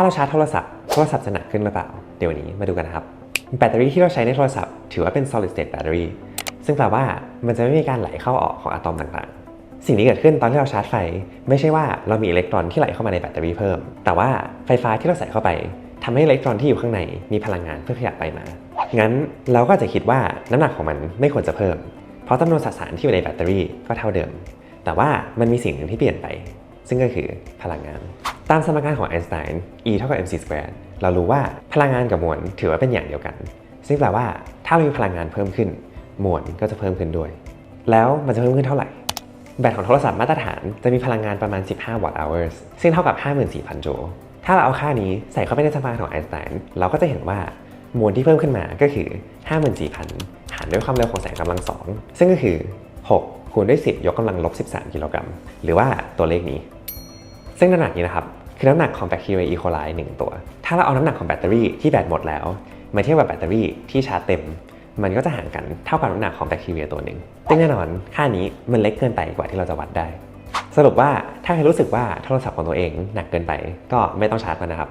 าเราชาร์จโทรศัพท์ โทรศัพท์จะหนักขึ้นหรือเปล่า เดี๋ยววันนี้มาดูกันนะครับ แบตเตอรี่ที่เราใช้ในโทรศัพท์ถือว่าเป็น solid state battery ซึ่งแปลว่ามันจะไม่มีการไหลเข้าออกของอะตอมต่างๆ สิ่งที่เกิดขึ้นตอนที่เราชาร์จไฟ ไม่ใช่ว่าเรามีอิเล็กตรอนที่ไหลเข้ามาในแบตเตอรี่เพิ่ม แต่ว่าไฟฟ้าที่เราใส่เข้าไปทำให้อิเล็กตรอนที่อยู่ข้างในมีพลังงานเพื่อขยับไปมา งั้นเราก็จะคิดว่าน้ำหนักของมันไม่ควรจะเพิ่ม เพราะจำนวนสสารที่อยู่ในแบตเตอรี่ก็เท่าเดิม แต่ว่ามันมีสิ่งหนึ่งที่เปลี่ยนไป ซึ่งก็คือพลังงาน ตามสมการของไอน์สไตน์ E เท่ากับ mc squared เรารู้ว่าพลังงานกับมวลถือว่าเป็นอย่างเดียวกัน ซึ่งแปลว่าถ้าเรามีพลังงานเพิ่มขึ้น มวลก็จะเพิ่มขึ้นด้วย แล้วมันจะเพิ่มขึ้นเท่าไหร่ แบตของโทรศัพท์มาตรฐานจะมีพลังงานประมาณ 15 วัตต์ hours ซึ่งเท่ากับ 54,000 โจลถ้าเราเอาค่านี้ใส่เข้าไปในสมการของไอน์สไตน์เราก็จะเห็นว่ามวลที่เพิ่มขึ้นมาก็คือ 54,000 หารด้วยความเร็วของแสงกำลังสองซึ่งก็คือ 6 คูณด้วย 10 ยกกำลังลบ 13 กิโลกรัม หรือว่าตัวเลขนี้ ซึ่งน้ำหนักนี้นะครับคือน้ำหนักของแบคทีเรียอีโคไลหนึ่งตัว ถ้าเราเอาน้ำหนักของแบตเตอรี่ที่แบตหมดแล้วมาเทียบกับแบตเตอรี่ที่ชาร์จเต็ม มันก็จะห่างกันเท่ากับน้ำหนักของแบคทีเรียตัวหนึ่งซึ่งแน่นอนค่านี้มันเล็กเกินไปกว่าที่เราจะวัดได้ สรุปว่าถ้าใครรู้สึกว่าโทรศัพท์ของตัวเองหนักเกินไปก็ไม่ต้องชาร์จมันนะครับ